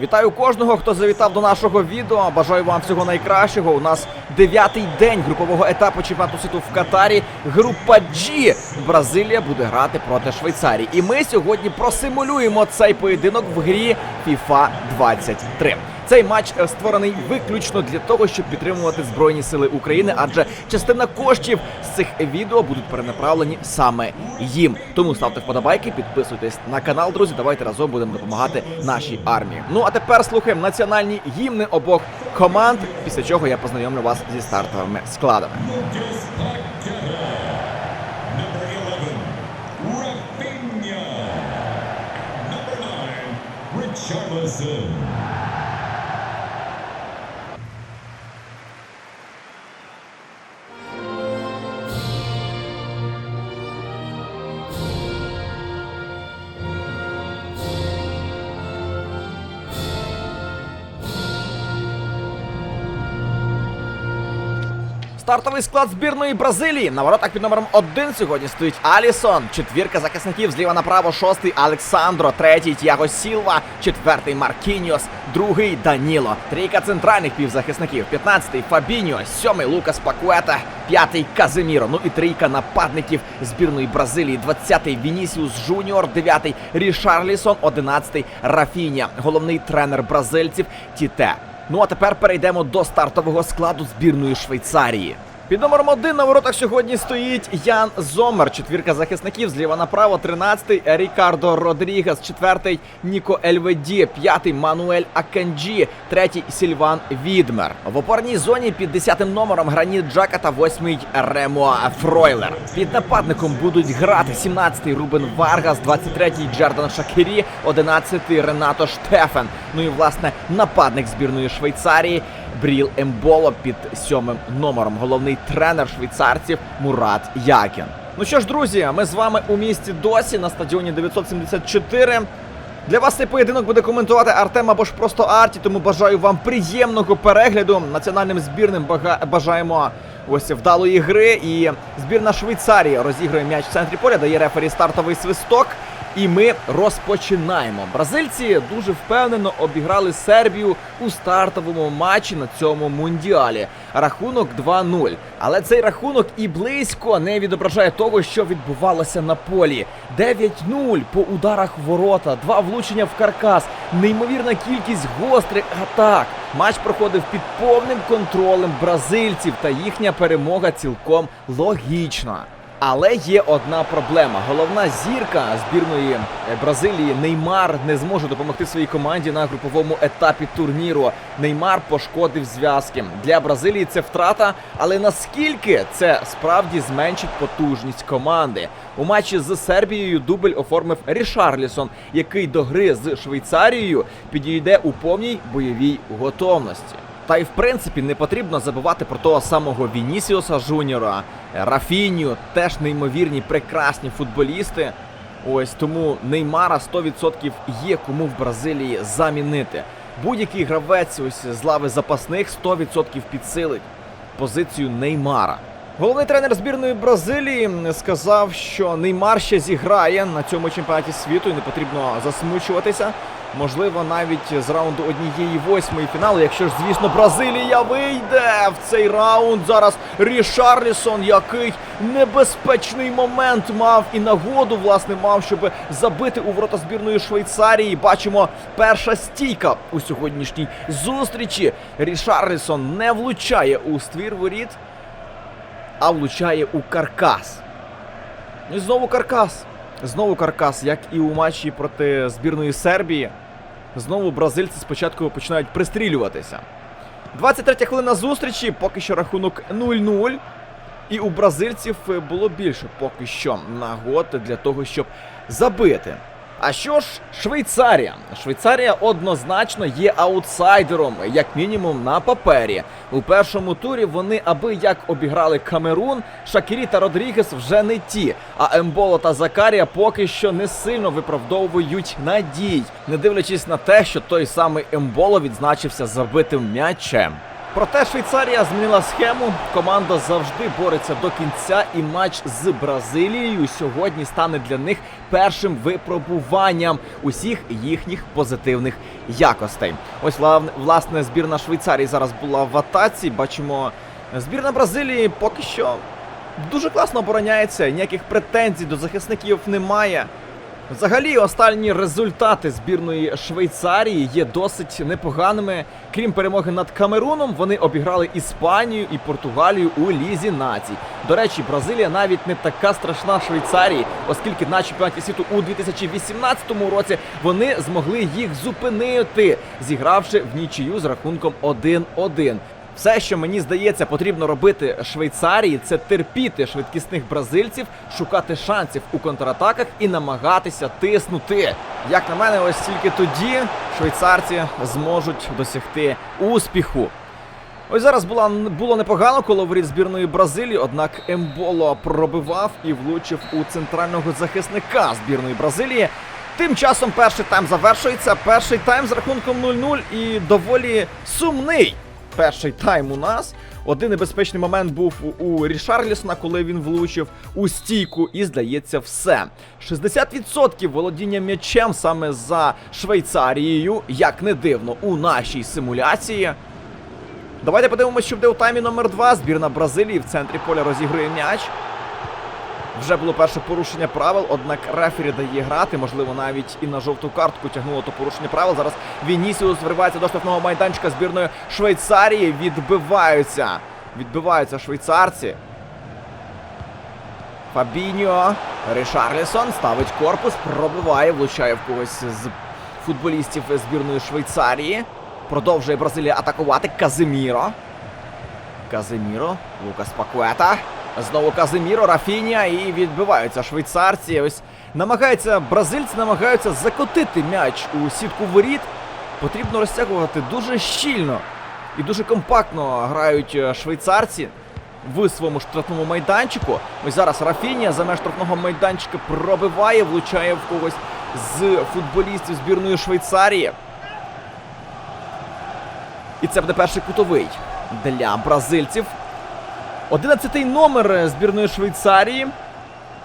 Вітаю кожного, хто завітав до нашого відео. Бажаю вам всього найкращого. У нас дев'ятий день групового етапу чемпіонату світу в Катарі. Група G. Бразилія буде грати проти Швейцарії. І ми сьогодні просимулюємо цей поєдинок в грі FIFA 23. Цей матч е, створений виключно для того, щоб підтримувати Збройні Сили України, адже частина коштів з цих відео будуть перенаправлені саме їм. Тому ставте вподобайки, підписуйтесь на канал, друзі. Давайте разом будемо допомагати нашій армії. Ну а тепер слухаємо національні гімни обох команд. Після чого я познайомлю вас зі стартовими складами. Richarlison. Стартовий склад збірної Бразилії на воротах під номером 1 сьогодні стоїть Алісон. Четвірка захисників зліва направо. Шостий Александро, третій Тіаго Сілва, четвертий Маркіньос, другий Даніло. Трійка центральних півзахисників. П'ятнадцятий Фабіньо, сьомий Лукас Пакуета, п'ятий Казиміро. Ну і трійка нападників збірної Бразилії. Двадцятий Вінісіус Жуніор, дев'ятий Рішарлісон, одинадцятий Рафіня. Головний тренер бразильців Тіте. Ну а тепер перейдемо до стартового складу збірної Швейцарії. Під номером один на воротах сьогодні стоїть Ян Зомер, четвірка захисників зліва направо, 13-й Рікардо Родрігес, четвертий Ніко Ельведі, п'ятий Мануель Аканджі, третій Сільван Відмер. В опорній зоні під 10-м номером Граніт Джака та 8-й Ремо Фройлер. Під нападником будуть грати 17-й Рубен Варгас, 23-й Джердан Шакірі, 11-й Ренато Штефен. Ну і власне нападник збірної Швейцарії Бріл Емболо під сьомим номером. Головний тренер швейцарців Мурат Якін. Ну що ж, друзі, ми з вами у місті досі на стадіоні 974. Для вас цей поєдинок буде коментувати Артем або ж просто Арті, тому бажаю вам приємного перегляду. Національним збірним бажаємо ось вдалої гри. І збірна Швейцарії розігрує м'яч в центрі поля, дає рефері стартовий свисток. І ми розпочинаємо. Бразильці дуже впевнено обіграли Сербію у стартовому матчі на цьому мундіалі. Рахунок 2-0. Але цей рахунок і близько не відображає того, що відбувалося на полі. 9-0 по ударах ворота, два влучення в каркас, неймовірна кількість гострих атак. Матч проходив під повним контролем бразильців, та їхня перемога цілком логічна. Але є одна проблема. Головна зірка збірної е, Бразилії Неймар не зможе допомогти своїй команді на груповому етапі турніру. Неймар пошкодив зв'язки. Для Бразилії це втрата, але наскільки це справді зменшить потужність команди? У матчі з Сербією дубль оформив Рішарлісон, який до гри з Швейцарією підійде у повній бойовій готовності. Та й в принципі не потрібно забувати про того самого Вінісіуса Жуніора, Рафіню, теж неймовірні прекрасні футболісти. Ось тому Неймара 100% є кому в Бразилії замінити. Будь-який гравець ось з лави запасних 100% підсилить позицію Неймара. Головний тренер збірної Бразилії сказав, що Неймар ще зіграє на цьому чемпіонаті світу і не потрібно засмучуватися. Можливо, навіть з раунду однієї восьмої фіналу, якщо ж, звісно, Бразилія вийде в цей раунд. Зараз Рішарлісон, який небезпечний момент мав і нагоду, власне, мав, щоб забити у ворота збірної Швейцарії. Бачимо перша стійка у сьогоднішній зустрічі. Рішарлісон не влучає у ствір воріт а влучає у каркас. І знову каркас. Знову каркас, як і у матчі проти збірної Сербії. Знову бразильці спочатку починають пристрілюватися. 23 хвилина зустрічі, поки що рахунок 0-0. І у бразильців було більше поки що нагод для того, щоб забити. А що ж, Швейцарія? Швейцарія однозначно є аутсайдером, як мінімум на папері. У першому турі вони аби як обіграли Камерун, Шакірі та Родрігес вже не ті. А Емболо та Закарія поки що не сильно виправдовують надій, не дивлячись на те, що той самий Емболо відзначився забитим м'ячем. Проте Швейцарія змінила схему. Команда завжди бореться до кінця, і матч з Бразилією сьогодні стане для них першим випробуванням усіх їхніх позитивних якостей. Ось власне збірна Швейцарії зараз була в атаці. Бачимо, збірна Бразилії поки що дуже класно обороняється. Ніяких претензій до захисників немає. Взагалі, останні результати збірної Швейцарії є досить непоганими. Крім перемоги над Камеруном, вони обіграли Іспанію і Португалію у Лізі націй. До речі, Бразилія навіть не така страшна Швейцарії, оскільки на чемпіонаті світу у 2018 році вони змогли їх зупинити, зігравши в нічию з рахунком 1-1. Все, що мені здається, потрібно робити Швейцарії, це терпіти швидкісних бразильців, шукати шансів у контратаках і намагатися тиснути. Як на мене, ось тільки тоді швейцарці зможуть досягти успіху. Ось зараз була було непогано коло воріт збірної Бразилії, однак Емболо пробивав і влучив у центрального захисника збірної Бразилії. Тим часом перший тайм завершується. Перший тайм з рахунком 0-0 і доволі сумний. Перший тайм у нас. Один небезпечний момент був у, Рішарлісона, коли він влучив у стійку, і здається, все. 60% володіння м'ячем саме за Швейцарією, як не дивно, у нашій симуляції. Давайте подивимося, що буде у таймі номер 2 Збірна Бразилії в центрі поля розігрує м'яч. Вже було перше порушення правил, однак рефері дає грати, можливо, навіть і на жовту картку тягнуло то порушення правил. Зараз Вінісіус виривається до штрафного майданчика збірної Швейцарії. Відбиваються. Відбиваються швейцарці. Фабіньо. Рішарлісон ставить корпус, пробиває, влучає в когось з футболістів збірної Швейцарії. Продовжує Бразилія атакувати Казиміро. Казиміро, Лукас Пакуета. Знову Казиміро, Рафінія і відбиваються швейцарці. Ось намагаються, бразильці намагаються закотити м'яч у сітку воріт. Потрібно розтягувати дуже щільно і дуже компактно грають е, швейцарці в своєму штрафному майданчику. Ось зараз Рафінія за меж штрафного майданчика пробиває, влучає в когось з футболістів збірної Швейцарії. І це буде перший кутовий для бразильців. Одинадцятий номер збірної Швейцарії.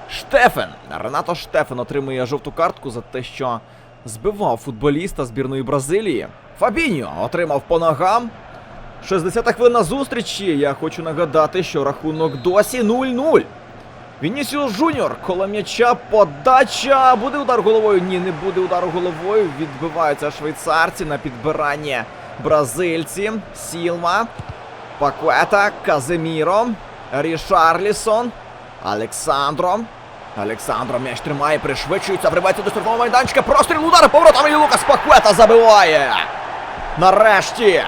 Штефен. Ренато Штефен отримує жовту картку за те, що збивав футболіста збірної Бразилії. Фабіньо отримав по ногам. 60-та хвилина зустрічі. Я хочу нагадати, що рахунок досі 0-0. Вінісіус Жуніор, коло м'яча, подача. Буде удар головою? Ні, не буде удару головою. Відбиваються швейцарці на підбиранні бразильці. Сілва. Пакуета, Казиміро, Рішарлісон, Олександро. Олександро м'яч тримає, пришвидшується, вривається до штрафного майданчика. Простріл удар поворотом і Лукас Пакуета забиває. Нарешті.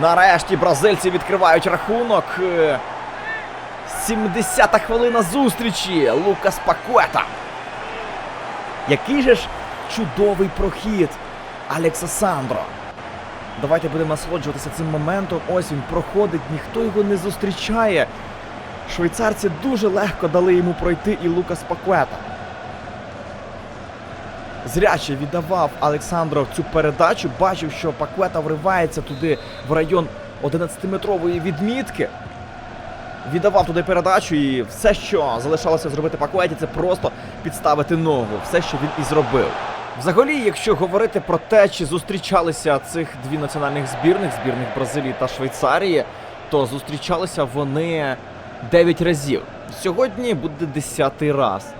Нарешті бразильці відкривають рахунок. Е, 70-та хвилина зустрічі. Лукас Пакуета. Який же ж чудовий прохід Алекса Сандро. Давайте будемо насолоджуватися цим моментом. Ось він проходить, ніхто його не зустрічає. Швейцарці дуже легко дали йому пройти і Лукас Пакуета. Зряче віддавав Олександров цю передачу, бачив, що Пакуета вривається туди в район 11-метрової відмітки. Віддавав туди передачу, і все, що залишалося зробити Пакуеті, це просто підставити ногу. Все, що він і зробив. Взагалі, якщо говорити про те, чи зустрічалися цих дві національних збірних, збірних Бразилії та Швейцарії, то зустрічалися вони 9 разів. Сьогодні буде 10 раз.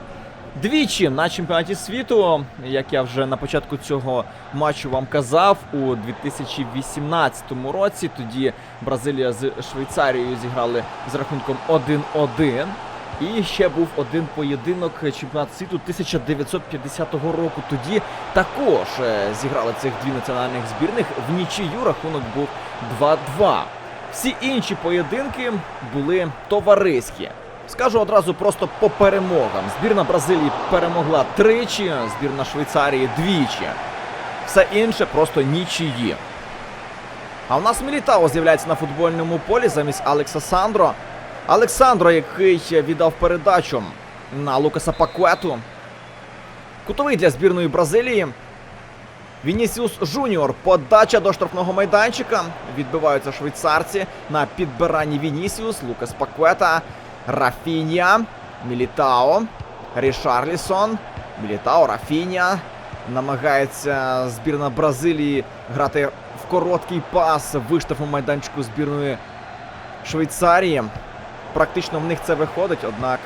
Двічі на чемпіонаті світу, як я вже на початку цього матчу вам казав, у 2018 році тоді Бразилія з Швейцарією зіграли з рахунком 1-1. І ще був один поєдинок чемпіонат світу 1950 року. Тоді також е, зіграли цих дві національних збірних. В нічию рахунок був 2-2. Всі інші поєдинки були товариські. Скажу одразу просто по перемогам. Збірна Бразилії перемогла тричі, збірна Швейцарії двічі. Все інше просто нічиї. А у нас Мілітао з'являється на футбольному полі замість Алекса Сандро. Олександро, який віддав передачу на Лукаса Пакуету. Кутовий для збірної Бразилії. Вінісіус Жуніор. Подача до штрафного майданчика. Відбиваються швейцарці на підбиранні Вінісіус. Лукас Паквета. Рафінія. Мілітао. Рішарлісон. Мілітао, Рафінія. Намагається збірна Бразилії грати в короткий пас в штрафному майданчику збірної Швейцарії. Практично в них це виходить, однак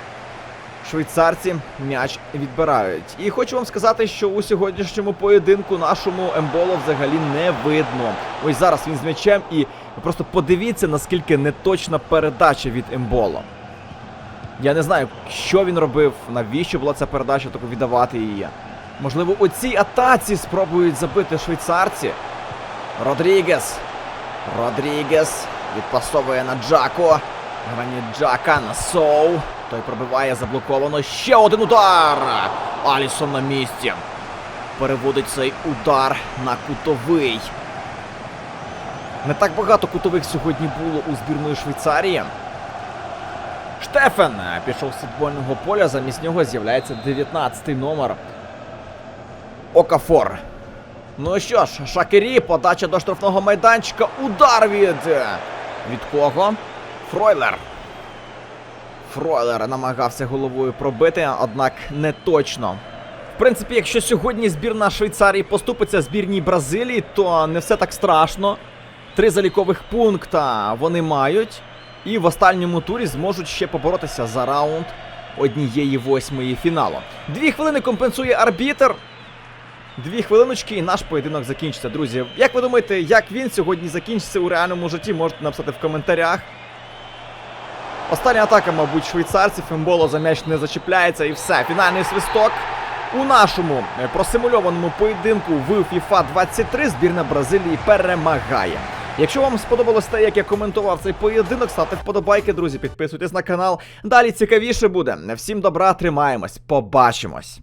швейцарці м'яч відбирають. І хочу вам сказати, що у сьогоднішньому поєдинку нашому Емболо взагалі не видно. Ось зараз він з м'ячем, і просто подивіться, наскільки неточна передача від Емболо. Я не знаю, що він робив, навіщо була ця передача, таку віддавати її. Можливо, у цій атаці спробують забити швейцарці. Родрігес. Родрігес відпасовує на Джако. Грані Джака на Соу. Той пробиває заблоковано. Ще один удар. Алісон на місці. Переводить цей удар на кутовий. Не так багато кутових сьогодні було у збірної Швейцарії. Штефен пішов з футбольного поля. Замість нього з'являється 19-й номер. Окафор. Ну що ж, Шакері, подача до штрафного майданчика. Удар від. Від кого? Фройлер. Фройлер намагався головою пробити, однак не точно. В принципі, якщо сьогодні збірна Швейцарії поступиться збірній Бразилії, то не все так страшно. Три залікових пункта вони мають. І в останньому турі зможуть ще поборотися за раунд однієї восьмої фіналу. Дві хвилини компенсує арбітер. Дві хвилиночки і наш поєдинок закінчиться, друзі. Як ви думаєте, як він сьогодні закінчиться у реальному житті? Можете написати в коментарях. Остання атака, мабуть, швейцарців. Емболо за м'яч не зачіпляється і все. Фінальний свисток. У нашому е, просимульованому поєдинку в FIFA 23 збірна Бразилії перемагає. Якщо вам сподобалось те, як я коментував цей поєдинок, ставте вподобайки, друзі, підписуйтесь на канал. Далі цікавіше буде. Всім добра, тримаємось, побачимось.